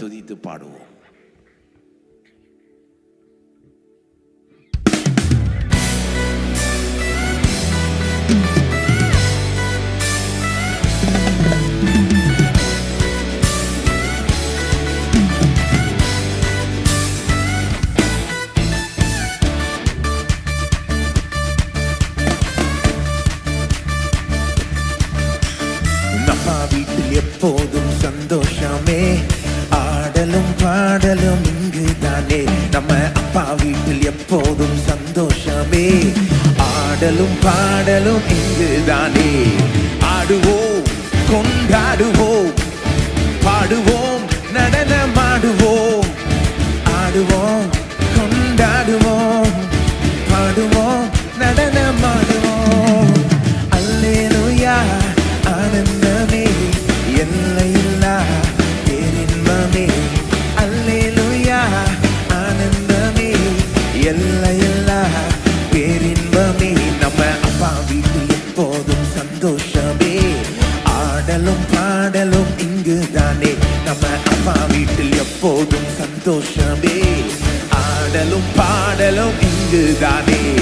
துதித்து பாடுவோம் நம்ம வீட்டில் தானே நம்ம அப்பா வீட்டில் எப்போதும் சந்தோஷமே. ஆடலும் பாடலும் இங்கு தானே ஆடுவோம் கொண்டாடுவோம் எப்போதும் சந்தோஷமே. ஆடலும் பாடலும் இங்குதானே.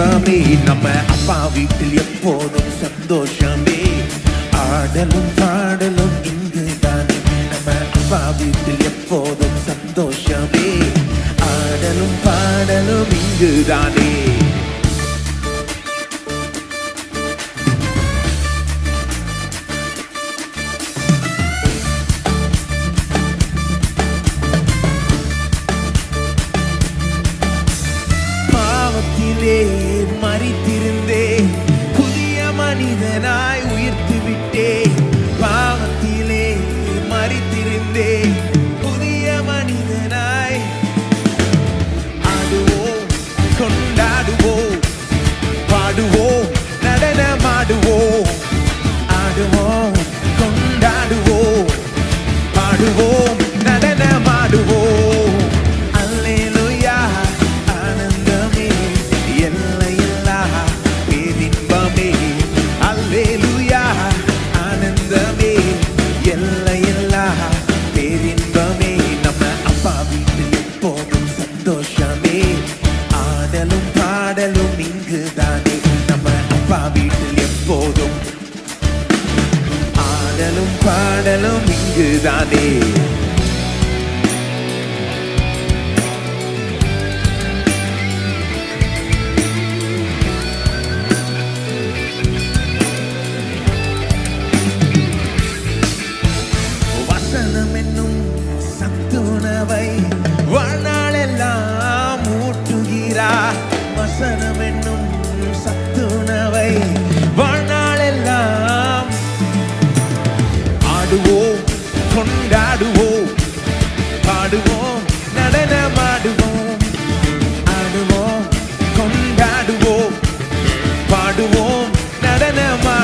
பேரின்பமே நம்ம அப்பா வீட்டில் எப்போதும் சந்தோஷமே. ஆடலும் பாடலும் இங்கு தானே நம்ம அப்பா வீட்டில் எப்போதும் சந்தோஷமே. ஆடலும் பாடலும் இங்கு இங்கு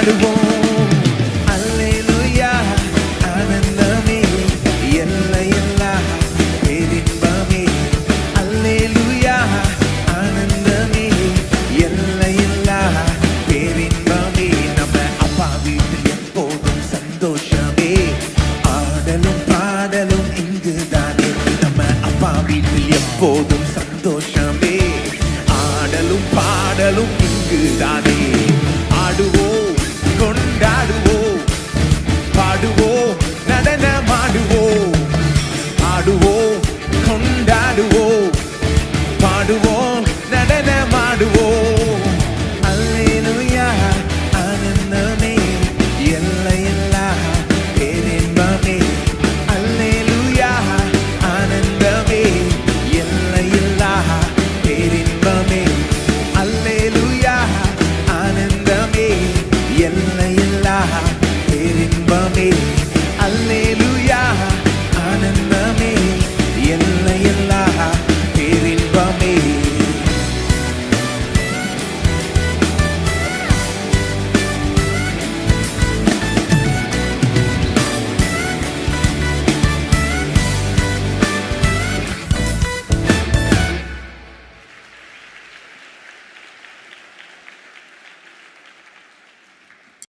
நடனமாடுவோம் அல்லேலூயா ஆனந்தமே. எல்லையில்லா பேரின்பமே. அல்லேலூயா ஆனந்தமே. எல்லையில்லா பேரின்பமே. நம்ம அப்பா வீட்டில் எப்போதும் சந்தோஷமே. ஆடலும் பாடலும் இங்குதானே. நம்ம அப்பா வீட்டில் எப்போதும் சந்தோஷமே. ஆடலும் பாடலும்